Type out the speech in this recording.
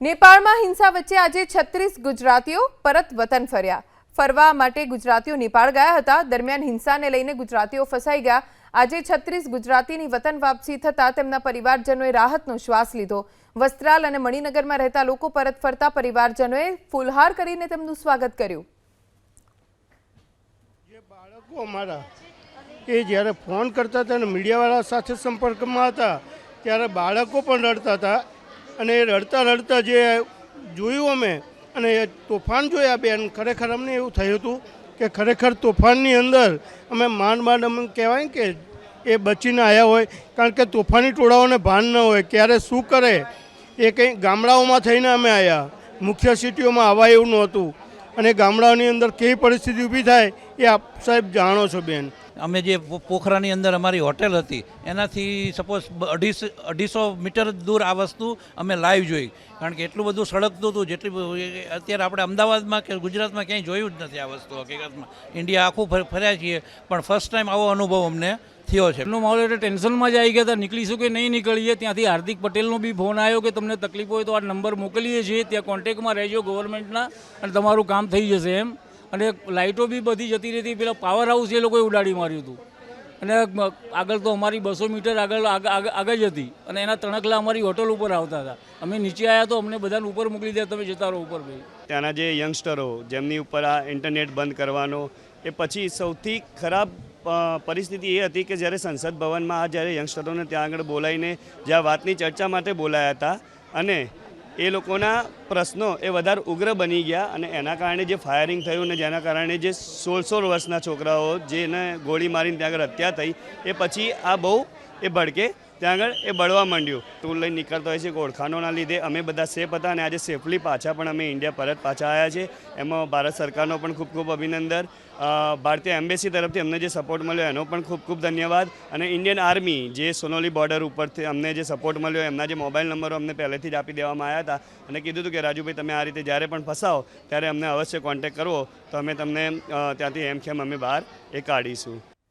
નેપાળમાં હિંસા વચ્ચે આજે છત્રીસ ગુજરાતીઓ પરત વતન ફર્યા. ફરવા માટે ગુજરાતીઓ નેપાળ ગયા હતા. દરમિયાન હિંસાને લઈને ગુજરાતીઓ ફસાઈ ગયા. આજે છત્રીસ ગુજરાતીની વતન વાપસી થતાં તેમના પરિવારજનોએ રાહતનો શ્વાસ લીધો. વસ્ત્રાલ અને મણિનગરમાં રહેતા લોકો પરત ફરતા પરિવારજનોએ ફૂલહાર કરીને તેમનું સ્વાગત કર્યું. બાળકો અમારા, એ જ્યારે ફોન કરતા હતા અને મીડિયાવાળા સાથે સંપર્કમાં હતા, ત્યારે બાળકો પણ રડતા હતા. અને રડતા રડતા જે જોયું અમે, અને તોફાન જોયા બેન, ખરેખર અમને એવું થયું હતું કે ખરેખર તોફાનની અંદર અમે માંડ માંડ અમે કહેવાય કે એ બચીને આવ્યા હોય, કારણ કે તોફાની ટોળાઓને ભાન ન હોય. ક્યારે શું કરે? એ કંઈ ગામડાઓમાં થઈને અમે આવ્યા. મુખ્ય સિટીઓમાં આવા એવું નહોતું. અને ગામડાઓની અંદર કેવી પરિસ્થિતિ ઊભી થાય એ આપ સાહેબ જાણો છો બેન. અમે જે પોખરાની અંદર અમારી હોટેલ હતી, એનાથી સપોઝ અઢીસો અઢીસો મીટર દૂર આ વસ્તુ અમે લાઈવ જોઈ. કારણ કે એટલું બધું સળગતું હતું, જેટલી અત્યારે આપણે અમદાવાદમાં કે ગુજરાતમાં ક્યાંય જોયું જ નથી આ વસ્તુ હકીકતમાં. ઇન્ડિયા આખું ફર- ફર્યા છીએ, પણ ફર્સ્ટ ટાઈમ આવો અનુભવ અમને થયો છે. એમનો માહોલ એટલે ટેન્શનમાં જ આવી ગયા હતા, નીકળીશું કે નહીં નીકળીએ, ત્યાંથી હાર્દિક પટેલનો બી ફોન આવ્યો કે તમને તકલીફ હોય તો આ નંબર મોકલીએ છીએ, ત્યાં કોન્ટેક્ટમાં રહેજો ગવર્મેન્ટના, અને તમારું કામ થઈ જશે એમ. અને લાઇટો બી બધી જતી રહી હતી. પેલા પાવર હાઉસ એ લોકોએ ઉડાડી માર્યું હતું. અને આગળ તો અમારી બસો મીટર આગળ, આગ- આગ- આગળ જ હતી. અને એના તણકલા અમારી હોટલ ઉપર આવતા હતા. અમે નીચે આવ્યા તો અમને બધાને ઉપર મોકલી દે તમે જતા રહો ઉપર ભાઈ. ત્યાંના જે યંગસ્ટરો જેમની ઉપર આ ઇન્ટરનેટ બંધ કરવાનો, એ પછી સૌથી ખરાબ પરિસ્થિતિ એ હતી કે જ્યારે સંસદ ભવનમાં આ જ્યારે યંગસ્ટરોને ત્યાં આગળ બોલાવીને જે વાતની ચર્ચા માટે બોલાયા હતા, અને એ લોકોના પ્રશ્નો એ વધારે ઉગ્ર બની ગયા અને એના કારણે જે ફાયરિંગ થયું ને જેના કારણે જે સોળ સોળ વર્ષના છોકરાઓ જેને ગોળી મારીને ત્યાં આગળ હત્યા થઈ, એ પછી આ બહુ એ ભડકે ત્યાં આગળ એ બળવા માંડ્યું. ટૂલ લઈને નીકળતો હોય છે કે ઓળખાણોના લીધે. અમે બધા સેફ હતા અને આજે સેફલી પાછા પણ અમે ઇન્ડિયા પરત પાછા આવ્યા છે એમાં ભારત સરકારનો પણ ખૂબ ખૂબ અભિનંદન. ભારતીય એમ્બેસી તરફથી અમને જે સપોર્ટ મળ્યો એનો પણ ખૂબ ખૂબ ધન્યવાદ. અને ઇન્ડિયન આર્મી જે સોનોલી બોર્ડર ઉપરથી અમને જે સપોર્ટ મળ્યો, એમના જે મોબાઈલ નંબરો અમને પહેલેથી જ આપી દેવામાં આવ્યા હતા. અને કીધું હતું કે, રાજુભાઈ, તમે આ રીતે જ્યારે પણ ફસાવો, ત્યારે અમને અવશ્ય કોન્ટેક્ટ કરવો. તો અમે તમને ત્યાંથી એમ ખેમ અમે બહાર એ કાઢીશું.